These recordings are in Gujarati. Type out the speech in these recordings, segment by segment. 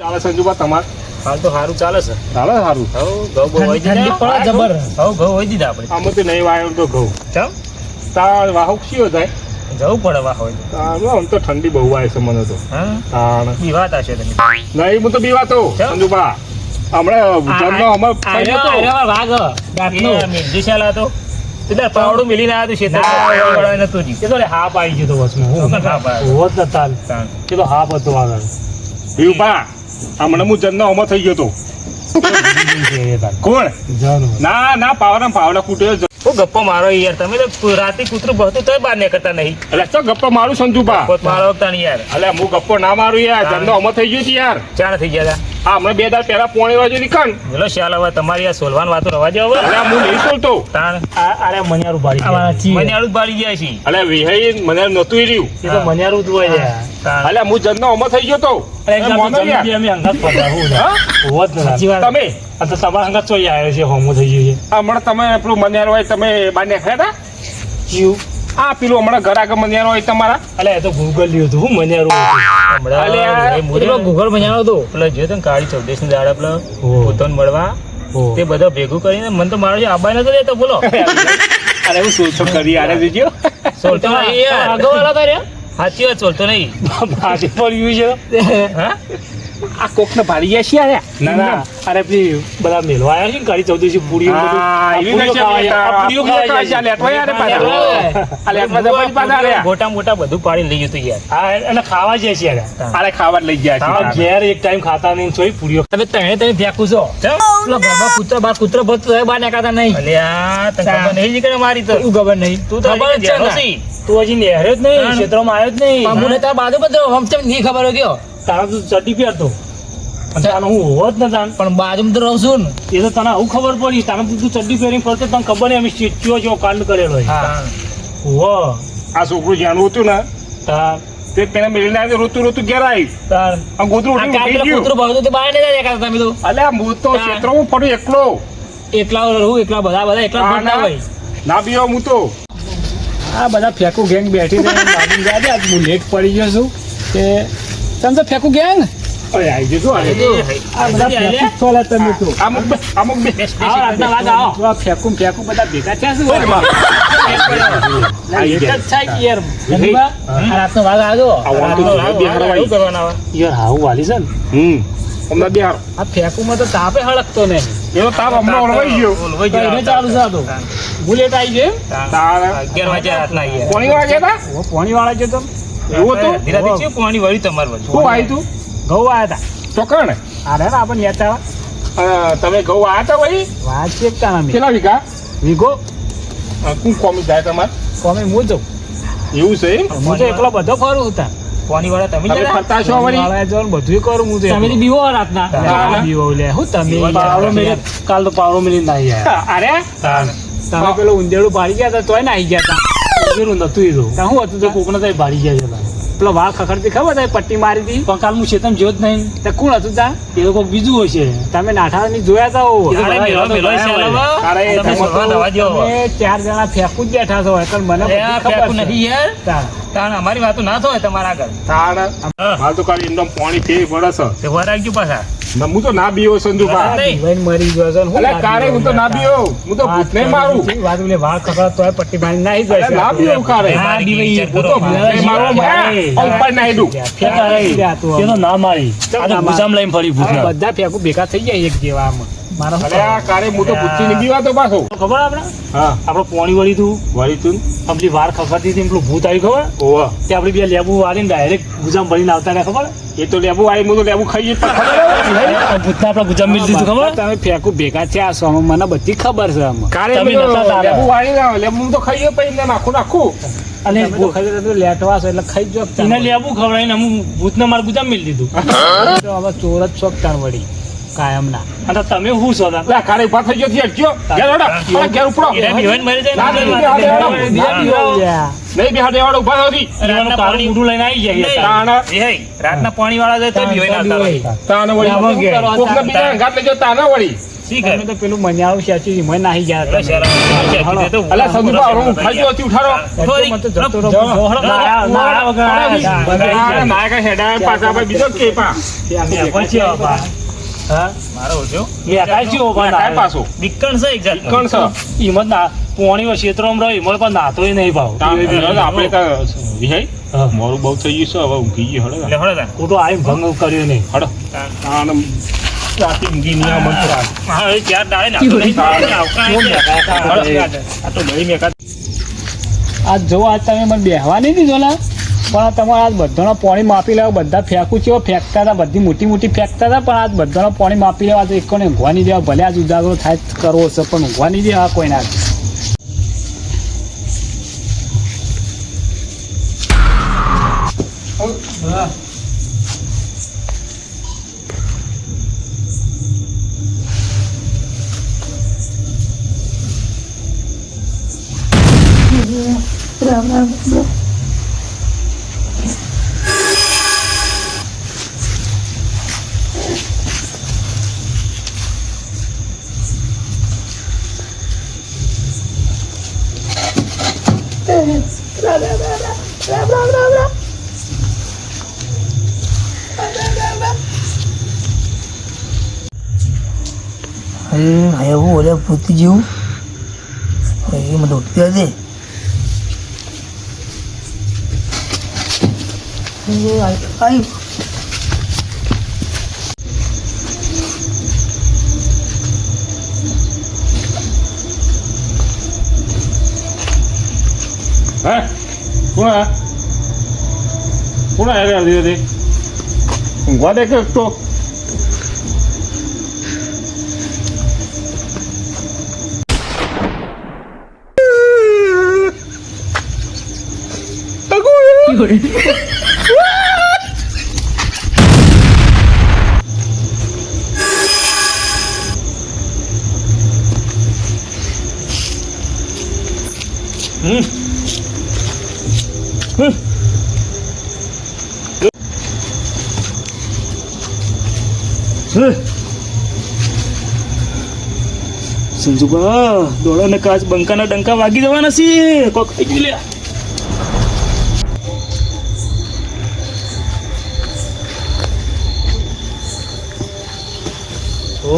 ચાલે સંજુબા તમાર હાલ તો સારું ચાલે છે ચાલે સારું હવ ઘઉં બહુ હોય ઠંડી પડે જબર હવ ઘઉં હોય દીધા આપણે આમાં તો નહીં વાયો તો ઘઉં ચમ તાર વાહુક શીઓ થાય જવું પડે વાહ હોય. તાર આમ તો ઠંડી બહુ આવે છે મને તો હા તાણ બી વાત હશે તમે નહીં હું તો બી વાતો સંજુબા હમણાં જન્મ હમણાં વાઘ દાંતનો એ મિરજી એટલે પાવડું મિલીને આવ્યું છે નતું. એ તો હાપ આવી ગયો વચમાં. હોત ને એ તો હાપ હતો આગળ બીવપા હમણાં હું જન્મ હમણાં થઈ ગયો તો. કોણ? ના ના પાવડા પાવડા કૂટ્યો જ. ગપ્પો મારો યાર. તમે તો રાતે કૂતરું બહતું તોય બહાર નીકળતા નહીં. એટલે ચો ગપ્પો મારું સંજુબા મારો યાર. એટલે હું ગપ્પો ના મારું યાર. જન્મ હમણાં થઈ ગયો છે યાર. ચાર થઈ ગયા હતા. આ હમણાં બે દાળ પહેલા પોણી વાગે નીકળ ચલો શાલ હવે તમારી આ સોલવાન વાતો રવા જાવ હવે. હું નહીં સોલતો તાણ. અરે મન્યારું ભાડી મને ગયા. આડું જ બાળી ગયા છે અલે વિહઈ મને નતું રહ્યું. એ તો મન્યારું જ હોય યાર. તાણ. હું જન્નો હમણાં થઈ ગયો તો. તમે? આ તો તમારા અંગત ચોઈ આવ્યો છે હોમો થઈ ગયો છે. હમણાં તમે પેલું મન્યારું હોય તમે બાને ખાતા જીવ. આ પેલું હમણાં ઘર આગળ મન્યારો હોય તમારા? અલે એ તો ગૂગલ લ્યો હતું હું મન્યારું હમણાં એ ગૂગલ મન્યારો હતો? પેલો જે તને કાળી ચૌદેશની દાડા પેલો પોતાને મળવા. તે બધા ભેગું કરીને મને તો મારો જે આબાઈ નતો દેતો બોલો. અરે હું શું શું કરી આને દીજો સોલતો યાર. આગળવાળા તો રહ્યા. સાચી વાત સોલતો નહીં. ભાજે પડ્યું છે. હા? આ કોક ને ભારી ગયા છીએ? ના ના. અરે પેલી બધા મેલવા આવ્યા છે ને કાળી ચૌદશી પૂરીઓ તો. મોટા મોટા બધું પાડી લઈ જતું યાર. હા એટલે ખાવા જાય છે યાર. આને ખાવા લઈ ગયા ઘેર એક ટાઈમ ખાતા નહીં સોય પૂરીઓ. તમે તણે તણે ફેંકું છો. બાબા ઘરમાં કૂતરા બાર કૂતરો ભરતો હોય બહાર નીકળતા નહીં. અલે આ તને ખબર નહીં નીકળે મારી તો. શું ખબર નહીં. તું તો ખબર છે. તું હજી નેહર્યો જ નહીં. ક્ષેત્રમાં આવ્યો જ નહીં. મને તાર બાજુ બધો હમચમ નહીં ખબર હોય ગયો તારા તો પહેરતો અને તાનો હું હોત ને તાન પણ બાજુમાં તો રહું છું ને. એ તો તને આવું ખબર પડી. તાને તું ચડ્ડી પહેરી ફરતો તને ખબર નહીં અમે ચીચ્યો છો કાંડ કરેલો હો. આ છોકરું જાણવું હતું ને તાર. તે પેલા મેળીને આવ્યો રોતું રોતું ઘેર આવી. તાર. આ ગોતરું ઉઠી ગઈ ગયું. ગોતરું ભાવ તો બહાર નહીં જાય તમે તો. અલ્યા હું તો હા. ક્ષેત્રમાં ફરું એકલો. એકલા રહું એકલા બધા બધા એકલા ના. હોય. ના બીઓ હું તો. આ બધા ફેંકુ ગેંગ બેઠી છે આજ હું લેટ પડી ગયો છું કે તમે તો ફેંકુ ગેંગ બધા ફેંકુ છો લે તમે તો. અમુક બે અમુક બે આવો રાતના વાગ આવો. આ ફેંકુ ને ભેગા થયા છે. ના. ને હમણાં બિહાર આ ફેંકુમાં તો તાપે હળકતો નહીં. એનો તાપ હમણાં ઓળવાઈ ગયો. ઓલવાઈ ગયો ચાલુ છે આ તો બુલેટ આવી ગયો? અગિયાર વાગ્યા રાતના હતા પોણી વાળા છે તો એવું હતું શું આવ્યું તું. ઘઉં આવ્યા અરે આપણને તમે ઘઉં આવ્યા હતા ભાઈ વાત છે એકતા કેટલા વીઘા? વીઘો? અ, કોમી જાય તમારે? કોમે હું જઉં? એવું છે? હું તો એકલો બધો ફરું હતા પાણી વાળા તમે તમે જરા? ફરતા છો વળી? વાળા કરું હું તો તમે બીવો રાતના. ના, ના. બીવો લે. હું તમે પાવડો યાર. કાલ તો પાવડો મેલી ના આવ્યા અરે? તમે પેલો ઉંદેડું પાડી ગયા હતા તોય ના આવી ગયા હતા ઉંદેડું નતું એ તો ત્યાં શું હતું તો કોકને તો ભાડી ગયા છે પેલો વાળ ખખડતી ખબર તારે પટ્ટી મારી હતી? પકાલ હું ચેતન જોત નહીં. તો કોણ હતું તા? એ લોકો બીજું તમે જોયા હો. છે હોય. અરે, તમે તમે સોલવા તો-. તમે ચાર જણા ફેંકું જ બેઠા છો. એટલે મને ખબર નથી છે. યાર. તાણ. અમારી વાતો ના થાય તમારા આગળ. તાણ. હાલ તો કાલે એકદમ પાણી ફેર પડે છે. વરાગ્યું પાછા. હું તો ના બીઓ સંજુભા. મરી ગયો છે એટલે હું કારે હું તો ના બીઓ હું તો ભૂત નહીં મારું. વાત મને વાળ ખખડા તો પટ્ટી બાંધી નાઈ જાય છે. ના બીઓ કારે. ના બીઓ હું તો ભૂત નહીં મારું. ઉપર નાઈ દઉં. ફેંકા રહી. તેનો ના મારી. આ તો ગુસામ લઈને ફરી ભૂત બધા ફેંકું ભેગા થઈ જાય એક જેવા આમાં. મારા અરે આ કારે હું તો ભૂતથી નહીં બીવાતો પાછો. ખબર આપણે હા. આપણે પોણી વળી તું. વળી તું આપણી વાર ખખડતી હતી પેલું ભૂત આવ્યું ખબર? ઓવા તે આપણે બે લેબુ વાળીને ડાયરેક્ટ ગુજામ ભરીને આવતા રહ્યા ખબર? એ તો લેબુ આવી હું તો લેબુ ખાઈ જઈશ, પણ ખબર આ ભૂતને આપણે ગુજામ મિલ દીધું ખબર? તમે ફેંકું ભેગા થયા છો મને બધી ખબર છે આમાં. કારે તમે નતા લેબુ વાળી લેબુ તો ખાઈ ગયો પછી નાખું નાખું અને લેટવાસ એટલે ખાઈ જ તને એને લેબુ ખવડાવીને હું ભૂતને મારું ગુજામ મિલ દીધું. તો હવે ચોર જ શોખ તાર વળી. કાયમના અને તમે શું છો? લે કારે ઊભા થઈ ગયો છે હટજો ઘેર ઓડા અરે ઘેર ઉપડો એ બીવાઈને મરી જાય. નહીં બિહાર દેવાડો ઊભા થતી એવાનું કાળું મૂડું લઈને આવી જાય તાણ એ હે, રાતના પાણી વાળા જાય તો બીવાઈને આવતા તાણ વળી. કોકને બીજા ઘાટ લેજો તાને વળી તમે તો પેલું મને નાહી ગયા અલા, આવી જાય. કીધું તો અલા હું સંદીપા હવે હું બરાબર ખાઈ ગયો હતી તો જતો રહો. વગર નાયકા હેડા પાછા બીજો પછી. હા? મારો ઓછો. મેં કાંઈ ચેવો બા કાંઈ પાછો. બીકણ છે એક જાતનો. કોણ છે. ઈમત ના પોણીઓ ક્ષેત્રમાં રહ્યો ઈમત પણ નાતોય નહીં ભાવ. આપણે કા મોરું બહુ થઈ ગયું છે હવે ઊંઘી ગયું હળો એટલે હળો તાણ. ખોટો આવીને ભંગ કર્યો નહીં. હળો. આનમ રાતી ઊંઘી નહીં આ મંત્ર હા, એ ચાર દાડે. આ તો મેકા. જો આજ તમે મને બેહવા નહીં દીધો પણ તમારે આજ બધાનો પાણી માપી લેવા, બધા ફેંકું છે ફેંકતા હતા, બધી મોટી મોટી ફેંકતા હતા, પણ આજ બધાનો પાણી માપી લેવા, તો એકોને ઊંઘવા નહીં દેવા, ભલે આજ ઉજાગરો થાય કરવો છે પણ ઊંઘવા નહીં દેવા કોઈ ના અરે એવું ઓલે પૂતી જેવું એ મને ઉઠતી હતી એ આઈ- આઈ. હે કોણ આ કોણ આ રે અડધી અડધી ઊંઘવા દે કે તો હમ સંજુબા દોડો ને કાચ બંકાના ડંકા વાગી જવાના છે કોક ખાઈ ગયું લે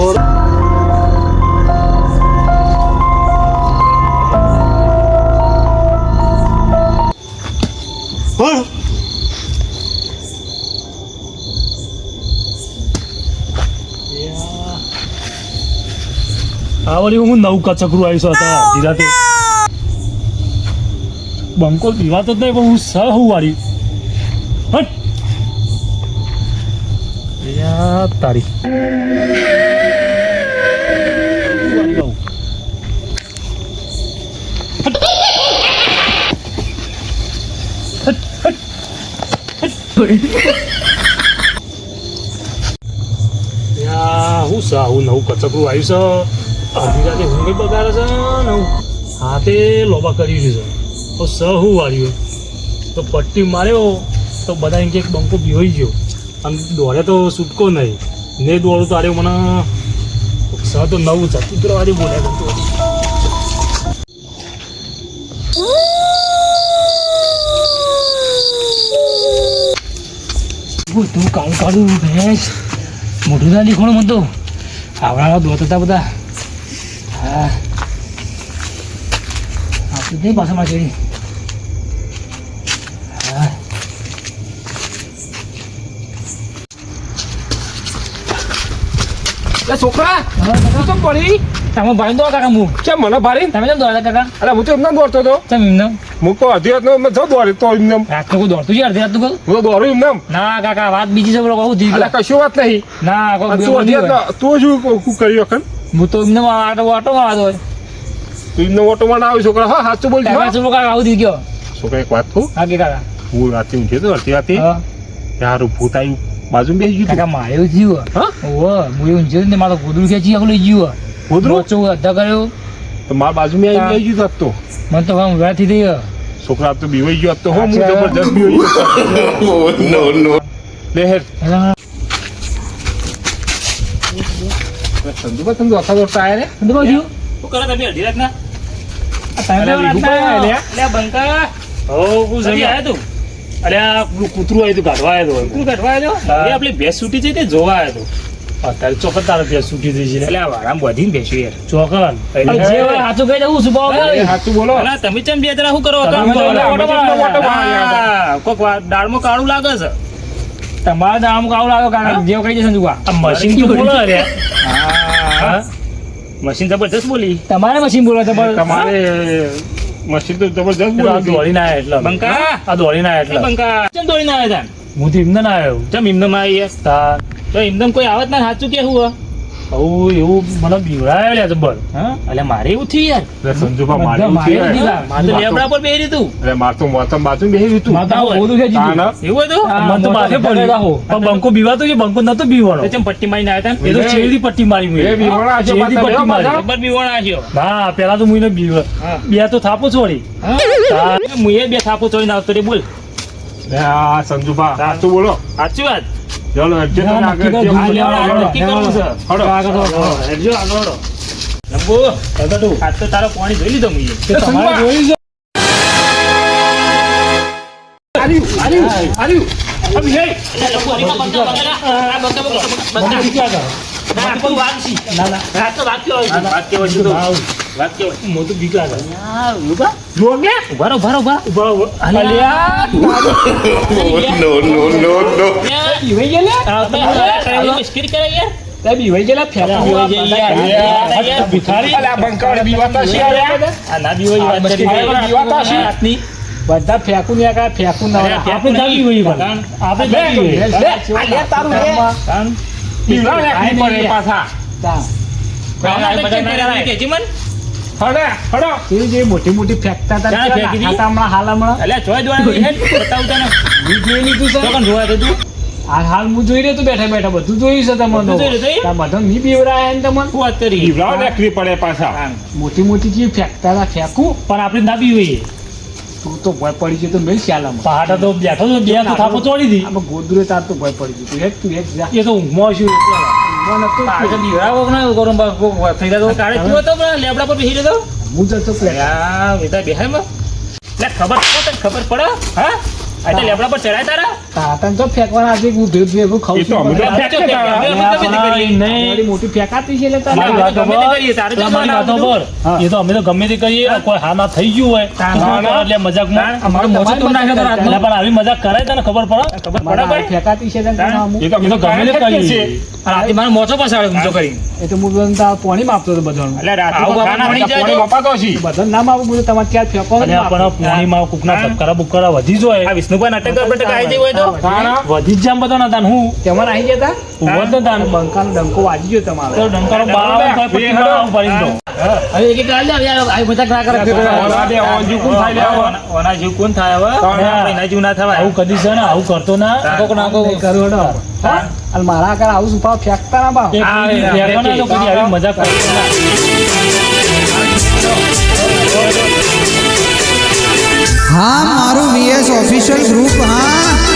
આ વળી હું નવું કચકરું આવીશું હતા ધીરાથી બંકો પીવાતો જ નહીં પણ હું સહ હું વાળી યા તારી હું સા, હું નવું કચકરું આવ્યું છે. અડધી રાતે ઊંઘી બગાડે છે નવું હાથે લોબા કરી દીધો તો સ હું વાળ્યું તો પટ્ટી માર્યો, તો બધા એક બંકો બીહોઈ ગયો. આમ દોડે તો છૂટકો નહીં. ને દોડું તારે મને સ તો નવું છે. કુતરાવાળી બોલે ગમતું તું કાળું કાળું ભેંસ મોઢું ના લીખોણું મતો તો. આવડા દોત હતા બધા. હા. આપણે નહીં પાછળમાં ચડી એ છોકરા. તું તો પડી તમે ભાઈ દો કાકા હું કેમ મને ભારી? તમે કેમ કાકા? અરે હું તો એમને દોડતો હતો. તમે એમને? હું તો એમને જો દોડે તો એમને. રાતનું તો દોડતું છે અડધી હું તો દોડું એમને ના કાકા વાત બીજી છે બોલો કશું વાત નહીં. ના તું અઢી બની હોય. તું શું કર્યું અખન હું તો એમને આટો આટો મારતો હોય. તું એમને ઓટોમાં ના આવે છોકરા. હા સાચું કાકા હા. કાકા આવું દી ગયો છોકરા એક વાત કહું. હા કે કાકા. હું રાતે ઊંઘ્યો તો અડધી રાતે. યાર ભૂત આવ્યું બાજુ બેસી ગયું કાકા મારે એવું થયું હા? હું એવું જોયું ને મારો ગોદડું ખેંચી આગળ લઈ ગયું ગોદડું? મોચો અડધા કર્યો. તો મારા બાજુ મેં. આવી ગયું તો મને તો કામ ઊભા થઈ ગયો છોકરા આપ તો બીવાઈ ગયો આપ તો હો. જબરજસ્ત બીવાઈ ગયો. લે હેર. સંજુભાઈ તમે દોસ્તા દોસ્તા આયા રે. કહું છું? શું કરો તમે અડધી રાતના? આ કયા આવ્યા? બંકા. હો, હું કદી આયા તું? અલ્યા, આ કૂતરું આવ્યું તું, કાઢવા આવ્યો કૂતરું કાઢવા આવ્યો? એ આપણી ભેંસ છૂટી છે તે જોવા આવ્યો અત્યારે ચોક્કસ તારે ભેંસ છૂટી જઈ છે એટલે આ વાળામાં બધીને બેસ્યું યાર. ચોક્કસ. જે હોય સાચું કહી દઉં શું ભાવ સાચું બોલો. અલા, તમે ચમ બે જણા શું કરો? છો? કોક દાળમાં કાળું લાગે છે. તમારે નામ કાળું લાગે કારણ જેવો કહી જશે જુગા આ મશીન તો બોલો અરે. મશીન જબરજસ્ત બોલી. તમારે મશીન બોલો તમારે મશીન તો જબરજસ્ત દોડીને આયા એટલે બંકા? આ દોડીને આયા એટલે. બંકા. ચમ દોડીને આવ્યા તા હું તો એમને ના આવ્યો. ચમ ઇમદમ આવી તાર. તો ઇમદમ કોઈ આવત ના સાચું કે હું? આવું એવું મને બીવડાયો લે જબર. એટલે મારે એવું થયું યાર. એટલે સંજુભા બધા મારી મારી ઊંચી દીધા. હોય. મારે તો લેબડા પર બેહી રહ્યું એટલે માર તો મોતમ બાજુ બેહી રહ્યું તું. મારે તો આવું બધું છે જીતું. એવું હતું મને તો માથે પડ્યું પણ બંકો બીવાતો કે બંકો નતો બીવાનો તો પટ્ટી મારીને આવ્યા તા એ તો છેલ્લી પટ્ટી મારી મેં. છે પટ્ટી મારી. જબર બીવણ ના પેલા તો મુઈને બીવ બે તો થાપો છોડી. હા? મુએ બે થાપો ચોઈને આવતો રે બોલ. સંજુભા સાચું બોલો. સાચી વાત. ચાલો ના, આગળ આ આગળ. લંબુ આજ તો તારો પાણી જોઈ લીધો કે તમારે જોયું છે? આર્યું, આર્યું, આર્યું. અબ હે. લંબુ હરીમાં બંકા બંકા આ બંકા બંકા મને બંકા બીક લાગે. ના તું વાગશી ના ના આ તો વાત કેવો છે વાત કેવો છે તો ભાવ. વાત કેવો મને તો બીક લાગે. જો કે ઊભા રહો ઊભા રહો બધા ફેંકું ને ફેંકું ના આપણે તારું પડે પાછા. મોટી મોટી ફેંકતા હતા? નાખાતા હમણાં હાલ? હાલ હાલ હું જોઈ રહ્યો તું બેઠા બેઠા બધું જોયું છે તમને બધું જોઈ લીધું, તાર બધા ની બીવરાય ને તમને? વાત કરી? પડે પાછા. મોટી મોટી ચીજ ફેંકતા હતા ફેંકું. પણ આપણે ના બીવીએ તું તો ભય પડી ગયો તો મેલ ખ્યાલામાં. પહાડા તો બેઠો તો બે તો થાપો ચોડી દી. આમાં ગોદરે તાર તો ભય પડી ગયો. એક તું એક જા. એ તો ઊંઘમાં છું ઊંઘમાં નતો પાછો દીવડા કે ના ગરમ કરું બા- કોક થઈ તો કાઢે. તું હતો પણ લેબડા પર બેહી રહ્યો? હું જતો પેલા. આ બેટા બેહાયમાં. ખબર પડે ખબર પડે? હા? આ તો લેબડા પર ચડાય તારા? તાતન તો ફેંકવાના આજે હું ભેગ ભેગું ખાઉં છું. મારી મોટી ફેંકાતી છે એટલે. એ તો અમે તો ગમે તે કરીએ કોઈ હા ના થઈ ગયું હોય કરે એટલે મજાક અમારો તો પણ આવી મજાક કરાય તને ખબર પડે? ખબર પડે ભાઈ? ફેંકાતી છે એટલે એ તો અમે તો ગમે તે કરીએ. રાતે મારો મોચો પસાડ્યો ઊંચો કરીને. એ તો હું બધાને તાર માપતો હતો બધાનું. એટલે રાતે આવું બાપા છે. બધું તમારે ક્યાં ફેંકો પણ પોણીમાં કુકના ટપકારા બુકરા વધી જ આ હોય વિષ્ણુભાઈ નાટક તો ખાના. વધી જ જામ બધા ના તાન હું? તેમાં આવી જતા? ઊભો જ નતા. બંકાનો ડંકો વાજી ગયો તમારે. તો ડંકારો બાર તો પટ્ટી મારવા પડી દો હવે એક એક ગાળ લે, હવે આ- આ મજાક ના કરે. ઓલા દે, ઓંજુ કોણ થાય લે ઓના- ઓના કોણ થાય હવે? તાણ. એના ના થવાય. આવું કદી છે ને? આવું કરતો ના. કોક ના કોક. હા? અને મારા આગળ આવું સુપાવ ફેંકતા ના બાપ. એક આ બીજી એ- ફેંકો ના તો કદી આવી મજાક હા મારું વીએસ ઓફિશિયલ ગ્રુપ હા.